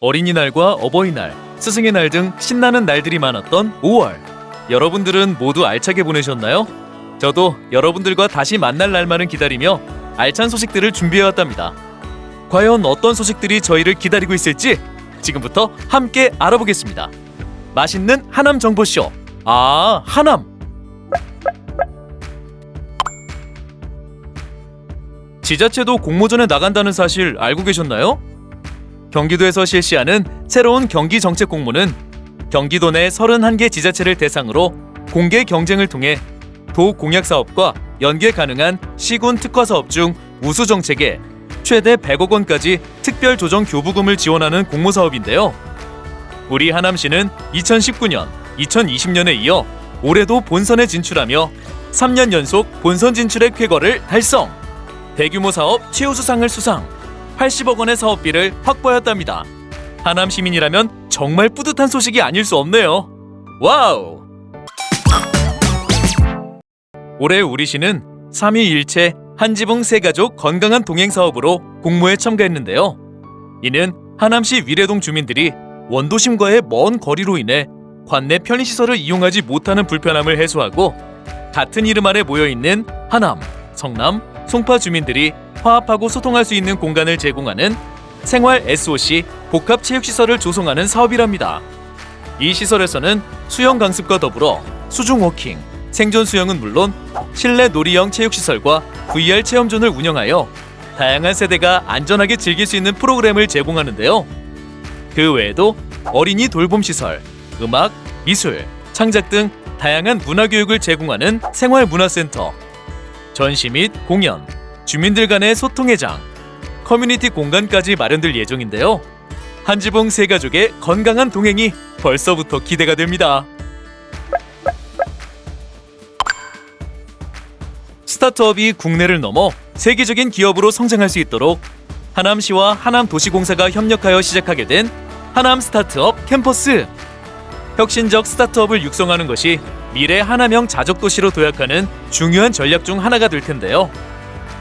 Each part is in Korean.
어린이날과 어버이날, 스승의 날 등 신나는 날들이 많았던 5월. 여러분들은 모두 알차게 보내셨나요? 저도 여러분들과 다시 만날 날만을 기다리며 알찬 소식들을 준비해왔답니다. 과연 어떤 소식들이 저희를 기다리고 있을지 지금부터 함께 알아보겠습니다. 맛있는 하남 정보쇼. 아, 하남. 지자체도 공모전에 나간다는 사실 알고 계셨나요? 경기도에서 실시하는 새로운 경기 정책 공모는 경기도 내 31개 지자체를 대상으로 공개 경쟁을 통해 도 공약 사업과 연계 가능한 시군 특화 사업 중 우수 정책에 최대 100억 원까지 특별 조정 교부금을 지원하는 공모 사업인데요. 우리 하남시는 2019년, 2020년에 이어 올해도 본선에 진출하며 3년 연속 본선 진출의 쾌거를 달성. 대규모 사업 최우수상을 수상. 80억 원의 사업비를 확보하였답니다. 하남 시민이라면 정말 뿌듯한 소식이 아닐 수 없네요. 와우! 올해 우리 시는 삼위일체 한지붕 세가족 건강한 동행 사업으로 공모에 참가했는데요. 이는 하남시 위례동 주민들이 원도심과의 먼 거리로 인해 관내 편의시설을 이용하지 못하는 불편함을 해소하고 같은 이름 아래 모여 있는 하남, 성남, 송파 주민들이 화합하고 소통할 수 있는 공간을 제공하는 생활 SOC 복합 체육시설을 조성하는 사업이랍니다. 이 시설에서는 수영 강습과 더불어 수중 워킹, 생존 수영은 물론 실내 놀이형 체육시설과 VR 체험존을 운영하여 다양한 세대가 안전하게 즐길 수 있는 프로그램을 제공하는데요. 그 외에도 어린이 돌봄 시설, 음악, 미술, 창작 등 다양한 문화 교육을 제공하는 생활문화센터, 전시 및 공연, 주민들 간의 소통의 장, 커뮤니티 공간까지 마련될 예정인데요. 한지봉 세 가족의 건강한 동행이 벌써부터 기대가 됩니다. 스타트업이 국내를 넘어 세계적인 기업으로 성장할 수 있도록 하남시와 하남도시공사가 협력하여 시작하게 된 하남 스타트업 캠퍼스. 혁신적 스타트업을 육성하는 것이 미래 하남형 자족 도시로 도약하는 중요한 전략 중 하나가 될 텐데요.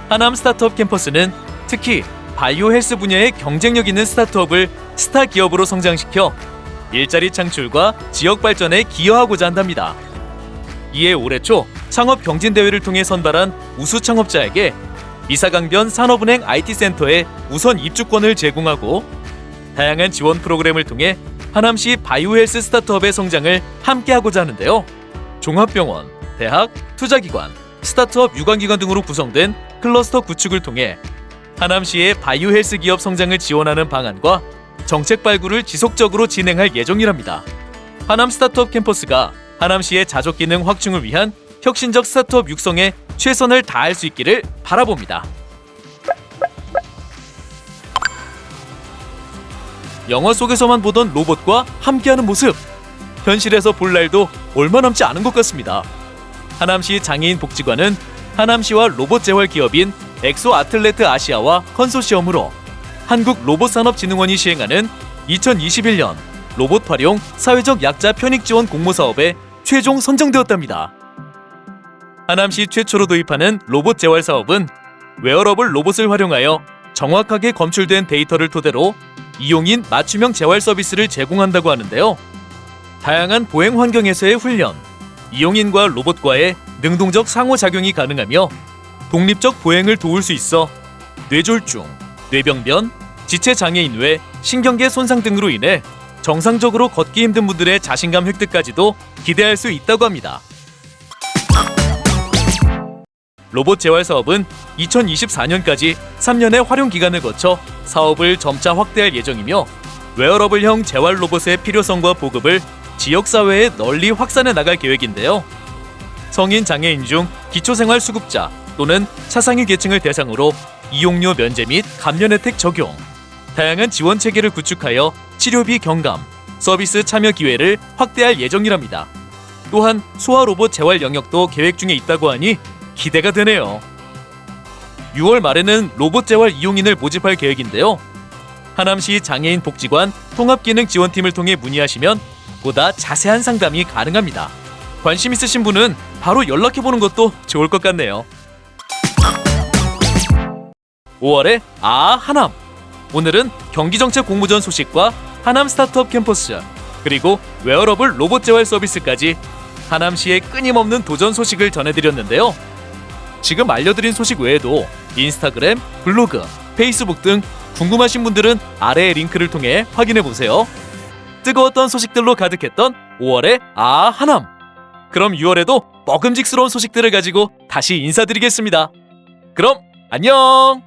하남 스타트업 캠퍼스는 특히 바이오 헬스 분야의 경쟁력 있는 스타트업을 스타 기업으로 성장시켜 일자리 창출과 지역 발전에 기여하고자 한답니다. 이에 올해 초 창업 경진 대회를 통해 선발한 우수 창업자에게 미사강변 산업은행 IT센터에 우선 입주권을 제공하고 다양한 지원 프로그램을 통해 하남시 바이오헬스 스타트업의 성장을 함께하고자 하는데요. 종합병원, 대학, 투자기관, 스타트업 유관기관 등으로 구성된 클러스터 구축을 통해 하남시의 바이오 헬스 기업 성장을 지원하는 방안과 정책 발굴을 지속적으로 진행할 예정이랍니다. 하남 스타트업 캠퍼스가 하남시의 자족 기능 확충을 위한 혁신적 스타트업 육성에 최선을 다할 수 있기를 바라봅니다. 영화 속에서만 보던 로봇과 함께하는 모습 현실에서 볼 날도 얼마 남지 않은 것 같습니다. 하남시 장애인 복지관은 하남시와 로봇 재활 기업인 엑소 아틀레트 아시아와 컨소시엄으로 한국 로봇산업진흥원이 시행하는 2021년 로봇 활용 사회적 약자 편익 지원 공모 사업에 최종 선정되었답니다. 하남시 최초로 도입하는 로봇 재활 사업은 웨어러블 로봇을 활용하여 정확하게 검출된 데이터를 토대로 이용인 맞춤형 재활 서비스를 제공한다고 하는데요. 다양한 보행 환경에서의 훈련, 이용인과 로봇과의 능동적 상호작용이 가능하며 독립적 보행을 도울 수 있어 뇌졸중, 뇌병변, 지체 장애인 외 신경계 손상 등으로 인해 정상적으로 걷기 힘든 분들의 자신감 획득까지도 기대할 수 있다고 합니다. 로봇 재활 사업은 2024년까지 3년의 활용 기간을 거쳐 사업을 점차 확대할 예정이며 웨어러블형 재활 로봇의 필요성과 보급을 지역 사회에 널리 확산해 나갈 계획인데요. 성인 장애인 중 기초생활 수급자 또는 차상위 계층을 대상으로 이용료 면제 및 감면 혜택 적용, 다양한 지원 체계를 구축하여 치료비 경감, 서비스 참여 기회를 확대할 예정이랍니다. 또한 소아 로봇 재활 영역도 계획 중에 있다고 하니 기대가 되네요. 6월 말에는 로봇 재활 이용인을 모집할 계획인데요. 하남시 장애인 복지관 통합기능 지원팀을 통해 문의하시면 보다 자세한 상담이 가능합니다. 관심 있으신 분은 바로 연락해 보는 것도 좋을 것 같네요. 5월에 아 하남. 오늘은 경기정책 공모전 소식과 하남 스타트업 캠퍼스 그리고 웨어러블 로봇 재활 서비스까지 하남시의 끊임없는 도전 소식을 전해드렸는데요. 지금 알려드린 소식 외에도 인스타그램, 블로그, 페이스북 등 궁금하신 분들은 아래의 링크를 통해 확인해 보세요. 뜨거웠던 소식들로 가득했던 5월의 아 하남. 그럼 6월에도 먹음직스러운 소식들을 가지고 다시 인사드리겠습니다. 그럼 안녕!